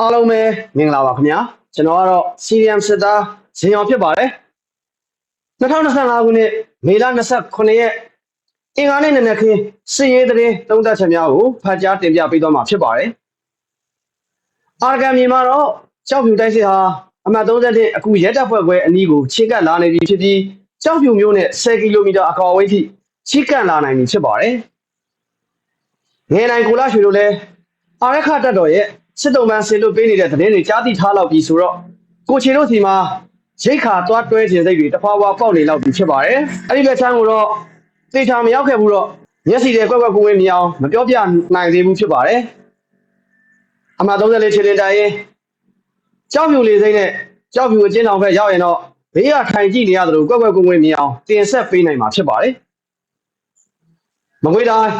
အားလုံးပဲမင်္ဂလာပါခင်ဗျာကျွန်တော်ကတော့ CRM စစ်သားဇင်အောင်ဖြစ်ပါတယ်2025ခုနှစ်မေလ29ရက်အင်္ဂါနေ့နံနက်ခင်းစီရေးသတင်းသုံးသပ်ချက်များကိုဖတ်ကြားတင်ပြပေးသွားမှာဖြစ်ပါတယ်အာရဂန်မြေမှာတော့ကြောက်ဖြူတိုက်စစ်ဟာအမှတ်31အခုရဲတပ်ဖွဲ့ခွဲအနီးကိုချဉ်ကပ်လာနေပြီဖြစ်ပြီးကြောက်ဖြူမျိုးနဲ့10ကီလိုမီတာအကွာအဝေးထိချဉ်ကပ်လာနိုင်ပြီဖြစ်ပါတယ်ငယ်နိုင်ကိုလာရွှေတို့လည်းအာရခတက်တော်ရဲ့ စစ်တုံးပန်းဆင်လို့ပေးနေတဲ့သတင်းတွေကြားသိထားလောက်ပြီဆိုတော့ကိုချေတို့စီမှာရိတ်ခါသွားတွဲခြင်းစိတ်တွေတဖွာဖွာပေါက်နေလောက်ပြီဖြစ်ပါတယ်အဲ့ဒီဘက်ချမ်းကိုတော့သေချာမရောက်ခဲ့ဘူးတော့မျက်စိတွေကွက်ကွက်ကိုဝင်မြအောင်မပြောပြနိုင်သေးဘူးဖြစ်ပါတယ်အမှ34ခြေတင်တိုင်ရင်ကြောက်ဖြူလေးစိမ့်နဲ့ကြောက်ဖြူအကျဉ်းထောင်ဘက်ရောက်ရင်တော့ဘေးကထိုင်ကြည့်နေရသလိုကွက်ကွက်ကိုဝင်မြအောင်တင်ဆက်ပေးနိုင်မှာဖြစ်ပါတယ်မကွေးတိုင်း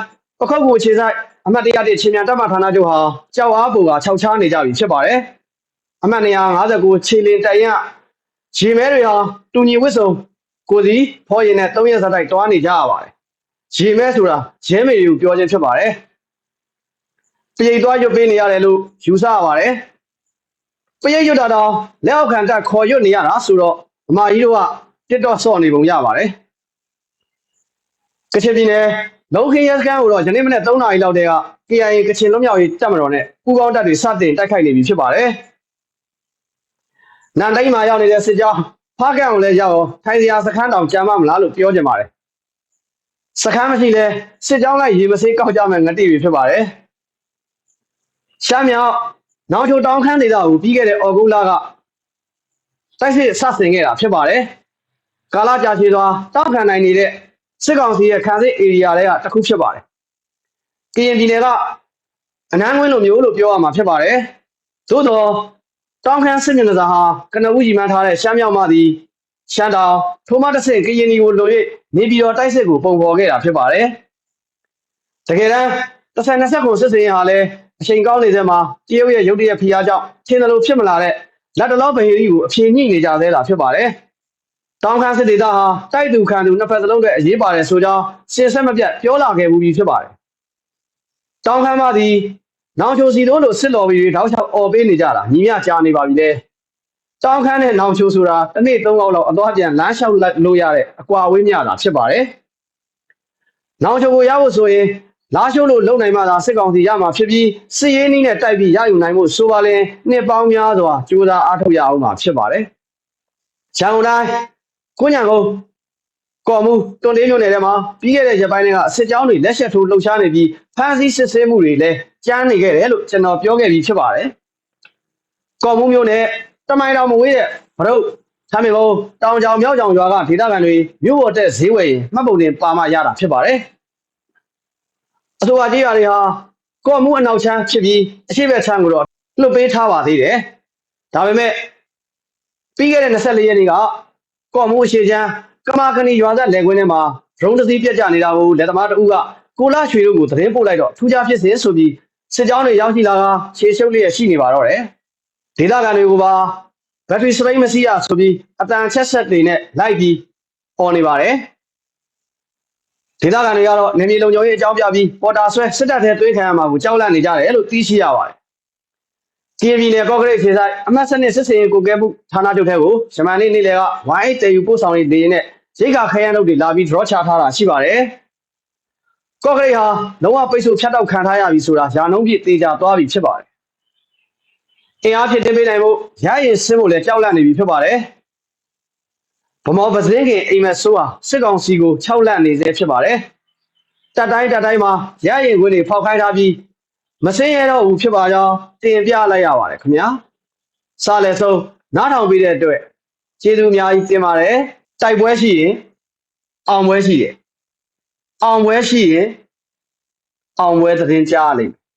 ပခုတ်ကိုခြေဆိုင် အမှတ်တရတဲ့ချင်းမြန်တပ်မဌာနချုပ်ဟာကြောက်အားပူကခြောက်ချားနေကြပြီဖြစ်ပါတယ်။အမှတ်259ခြေလင်တိုင်ရရေမဲတွေဟာတူညီဝစ်စုံကိုစီဖော်ရင်နဲ့၃ရက်စတိုက်တွားနေကြရပါတယ်။ရေမဲဆိုတာရဲမေတွေကိုပြောခြင်းဖြစ်ပါတယ်။ပိတ်သွားရွတ်ပေးနေရတယ်လို့ယူဆရပါတယ်။ပိတ်ရွတ်တာတော့လက်အောက်ခံတက်ခေါ်ရွတ်နေရတာဆိုတော့အမကြီးတို့ကတစ်တော့ဆော့နေပုံရပါတယ်။ကချင်ပြည်နယ် လုံးခင်းရဲစခန်းကိုတော့ယနေ့မနေ့3နာရီလောက်တည်းက KIA ကချင်လွတ်မြောက်ရေးတပ်မတော်နဲ့ပူးပေါင်းတပ်တွေစတင်တိုက်ခိုက်နေပြီဖြစ်ပါတယ်။နန်တိုင်းမှာရောက်နေတဲ့စစ်ကြောင်းဖားကန့်ကိုလည်းရောက်အောင်ထိုင်စရာစခန်းတောင်ကြာမမလားလို့ပြောကြပါတယ်။စခန်းမရှိလဲစစ်ကြောင်းလိုက်ရေမစေးကောက်ကြမယ်ငတိပြီဖြစ်ပါတယ်။ရှမ်းမြောက်နောင်ချိုတောင်ခမ်းဒေသကိုပြီးခဲ့တဲ့အော်ဂုတ်လကတိုက်စစ်ဆဆင်ခဲ့တာဖြစ်ပါတယ်။ကာလာကြာရှည်စွာတောက်ခံနိုင်နေတဲ့ စစ်ကောင်စီရဲ့ခံစစ် area တွေကတစ်ခုဖြစ်ပါတယ်။ကရင်ပြည်နယ်ကအနန်းကွင်းလိုမျိုးလို့ပြောရမှာဖြစ်ပါတယ်။သို့တော့တောင်ခမ်းစစ်မျက်နှာစာဟာကနဦးကြီးမှန်းထားတဲ့ရှမ်းမြောက်မှသည်ရှမ်းတောင်ထိုးမတစ်ဆင့်ကရင်ပြည်ကိုလို၍နေပြည်တော်တိုက်စစ်ကိုပုံဖော်ခဲ့တာဖြစ်ပါတယ်။တကယ်တမ်းတစ်ဆယ်နှစ်ဆက်ကိုစစ်စင်ဟာလည်းအချိန်ကောင်းနေစမှာတရုတ်ရဲ့ရုတ်တရက်ဖိအားကြောင့်ထင်တယ်လို့ဖြစ်မလာတဲ့လက်တလောဗဟေရီကိုအဖြေညှိနေကြသေးတာဖြစ်ပါတယ်။ တောင်ခမ်းစစ်ဒေသဟာတိုက်သူခံသူနှစ်ဖက်စလုံးကအရေးပါတယ်ဆိုကြောင်းစင်ဆက်မပြတ်ပြောလာခဲ့မှုပြီးဖြစ်ပါတယ်။တောင်ခမ်းမသည်နောင်ချိုစီတို့လိုစစ်တော်ပြီးတောက်လျှောက်អော်ပေးနေကြတာညီမြကြာနေပါပြီလေ။တောင်ခမ်းနဲ့နောင်ချိုဆိုတာတစ်နေ့သုံးလောက်လောက်အသွားပြန်လမ်းလျှောက်လိုက်လို့ရတဲ့အကွာအဝေးမြတာဖြစ်ပါတယ်။နောင်ချိုကိုရဖို့ဆိုရင်လာရှိုးလို့လုံနိုင်မှသာစစ်ကောင်စီရမှာဖြစ်ပြီးစစ်ရေးနည်းနဲ့တိုက်ပြီးရယူနိုင်မှုဆိုပါလင်နှစ်ပေါင်းများစွာကြိုးစားအားထုတ်ရအောင်မှာဖြစ်ပါတယ်။ရန်ကုန်တိုင်း ကိုညံကုန်ကော်မှုတွန်လေးမျိုးနယ်ထဲမှာပြီးခဲ့တဲ့ရက်ပိုင်းတွေကစစ်ကြောင်းတွေလက်ချက်ထိုးလှုပ်ရှားနေပြီးဖမ်းဆီးစစ်ဆေးမှုတွေလည်းကြားနေခဲ့တယ်လို့ကျွန်တော်ပြောခဲ့ပြီးဖြစ်ပါတယ်။ကော်မှုမျိုးနဲ့တမိုင်တော်မဝေးတဲ့မတို့ဆမ်းမြေကုန်းတောင်ကြောင်မြောက်ကြောင်ရွာကဒေသခံတွေမြို့ပေါ်တက်ဈေးဝယ်ရင်မှတ်ပုံတင်ပါမရတာဖြစ်ပါတယ်။အဆိုပါကြီးရွာတွေဟာကော်မှုအနောက်ချမ်းဖြစ်ပြီးအရှိဘက်ချမ်းကိုတော့လွတ်ပေးထားပါသေးတယ်။ဒါပေမဲ့ပြီးခဲ့တဲ့24ရက်နေ့က ကော်မှုအရှိချမ်းကမာကနီရွာသက်လယ်ကွင်းထဲမှာဒရုန်းတစ်စီးပြက်ကျနေတာကိုလက်သမားတအုပ်ကကိုလာရွှေတို့ကိုသတင်းပို့လိုက်တော့ထူးခြားဖြစ်စဉ်ဆိုပြီးစစ်ကြောင်းတွေရောက်ရှိလာကခြေရှုပ်လျက်ရှိနေပါတော့တယ်ဒေသခံတွေကိုပါဘက်ထရီစပိတ်မစီရဆိုပြီးအတန်ချက်ဆက်တွေနဲ့လိုက်ပြီးပေါ်နေပါတယ်ဒေသခံတွေကတော့နေမြေလုံခြုံရေးအကြောင်းပြပြီးပေါ်တာဆွဲစစ်တပ်ထဲသွေးခံရမှာကိုကြောက်လန့်နေကြတယ်လို့သိရှိရပါတယ် TV နဲ့ကော့ကရိတ်ခြေဆိုင်အမှတ်စနစ်စစ်စင်ရေးကိုကဲမှုဌာနချုပ်ထဲကိုဂျမန်နေ့နေ့လယ်ကဝိုင်းတေယူပို့ဆောင်ရေးဒေးနဲ့ရိတ်ခါခရမ်းတို့တွေလာပြီး draw ချထားတာရှိပါတယ်။ကော့ကရိတ်ဟာလုံးဝပိတ်ဆို့ဖြတ်တောက်ခံထားရပြီဆိုတာယာနှုံးပြည့်သေးကြသွားပြီဖြစ်ပါတယ်။အင်အားဖြစ်တင်ပေးနိုင်ဖို့ရရင်စင်းဖို့လည်းကြောက်လန့်နေပြီဖြစ်ပါတယ်။ဗမောပစင်းကအိမ်မက်ဆိုးဟာစစ်ကောင်စီကို၆လန့်နေစေဖြစ်ပါတယ်။တတ်တိုင်းတတ်တိုင်းမှာရရင်ခွင်းတွေဖောက်ခိုင်းထားပြီး မစင်းရတော့ဘူးဖြစ်ပါကြောင်းတင်ပြလိုက်ရပါတယ်ခင်ဗျာစားလဲဆုံးနားထောင်ပြီးတဲ့အတွက်ကျေးဇူးအများကြီးတင်ပါတယ်တိုက်ပွဲရှိရင်အောင်ပွဲရှိတယ်အောင်ပွဲရှိရင်အောင်ပွဲသတင်းကြားလိမ့်မယ်